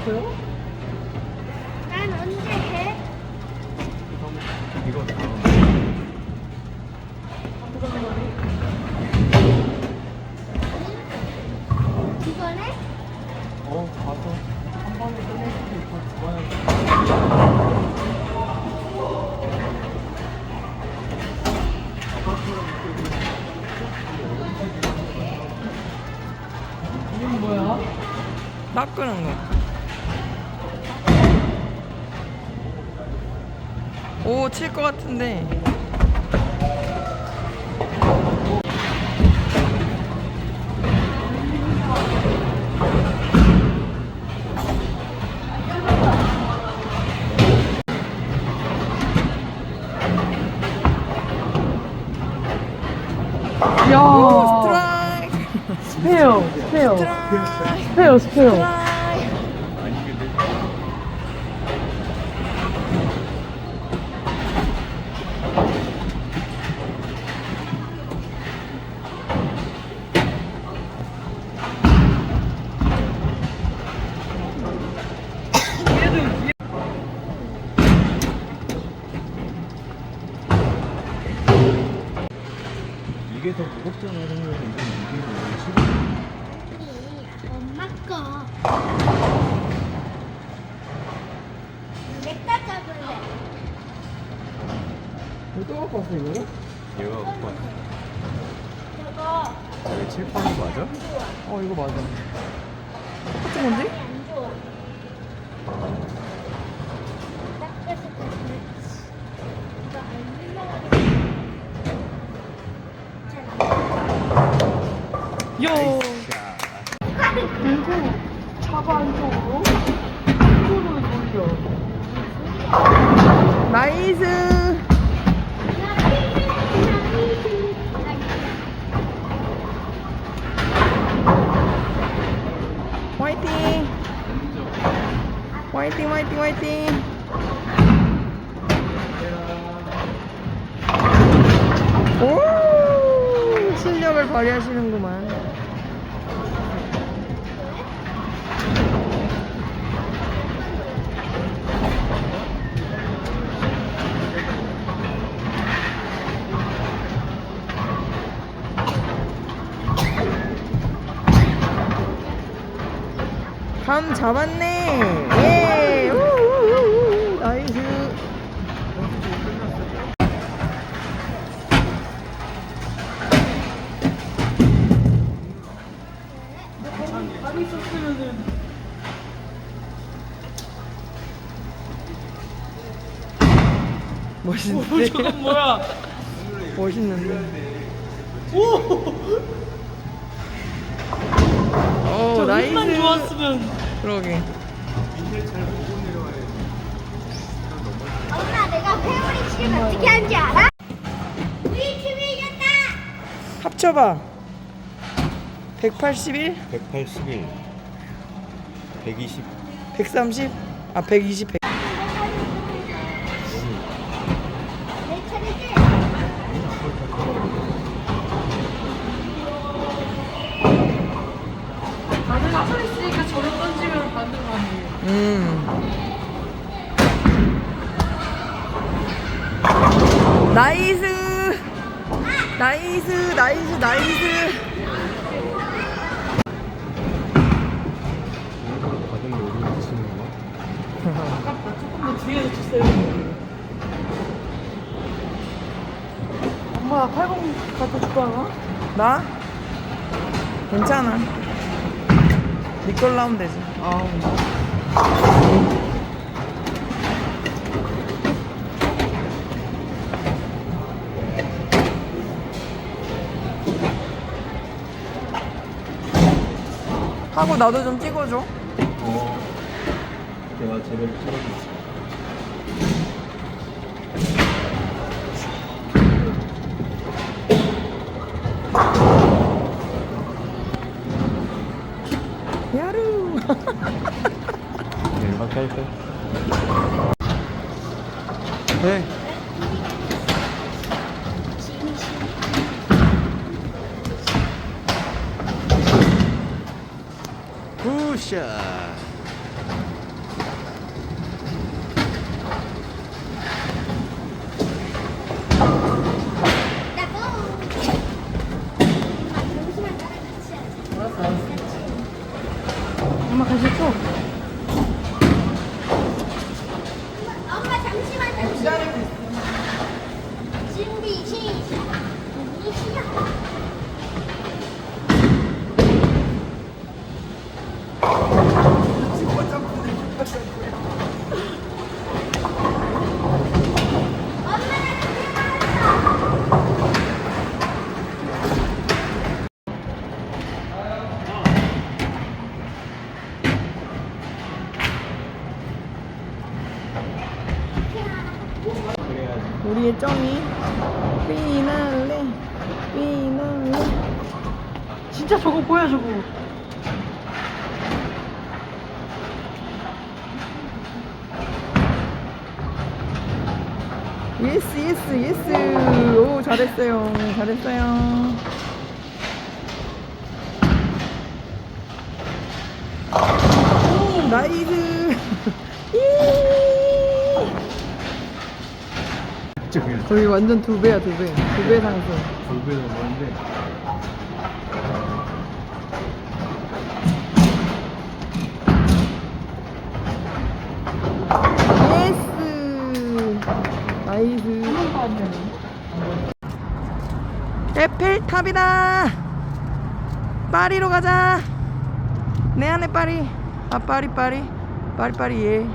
없어요? 난 언제 해? 이거. 이번에? 어, 가서 한 번에 끝낼 수도 있고 좋아요. 이건 뭐야? 닦으는 거. 오, 칠 것 같은데. 야! 스페어 스페어! 스페어 스페어 이게 더 무겁잖아 이건 이게 더 싫어. 아니, 엄마 거. 내가 잡을래. 또 갖고 왔어 이거를? 얘가 갖고 왔어. 저거 이게 칠판이 맞아? 어, 이거 맞아. 같은 건데? 안 좋아. 닦아서 그렇지. 이거 안 흘러가게. 요! 들고 잡아 안쪽으로 이쪽으로 돌려 나이스! 화이팅! 화이팅, 화이팅, 화이팅! 오! 실력을 발휘하시는구만. 감 잡았네. 예. 우우우우. 나이스. 멋있는데? 저건 뭐야 멋있는데. 오! 오, 저 나이스. 눈만 좋았으면 그러게. 엄마 내가 회오리 치킨 어떻게 하는지 알아? 우리 팀이 이겼다. 합쳐봐. 181, 181, 120. 130, 아 120, 100. 내 차례지. 다들 사서 있으니까 저를 던지면 받는 거 아니에요 음. 나이스. 나이스, 나이스, 나이스. 아깝다 조금 더 뒤에서 쳤어요 엄마 80 갖다 줄까 하나? 나? 괜찮아. 네 걸로 하면 되지. 아우 하고 나도 좀 찍어줘. 어. 내가 제대로 찍어줬 네. 굿 우리의 점이 피날레 피날레 진짜 저거 보여 저거? 예스 예스 예스. 오 잘했어요. 잘했어요. 오, 나이스. 이. 저기 완전 두 배야 두배두 배 상승. 골배는 뭐는데 나이스. 에펠탑이다. 파리로 가자. 내 안에 파리. 아 파리 파리. 파리 파리 예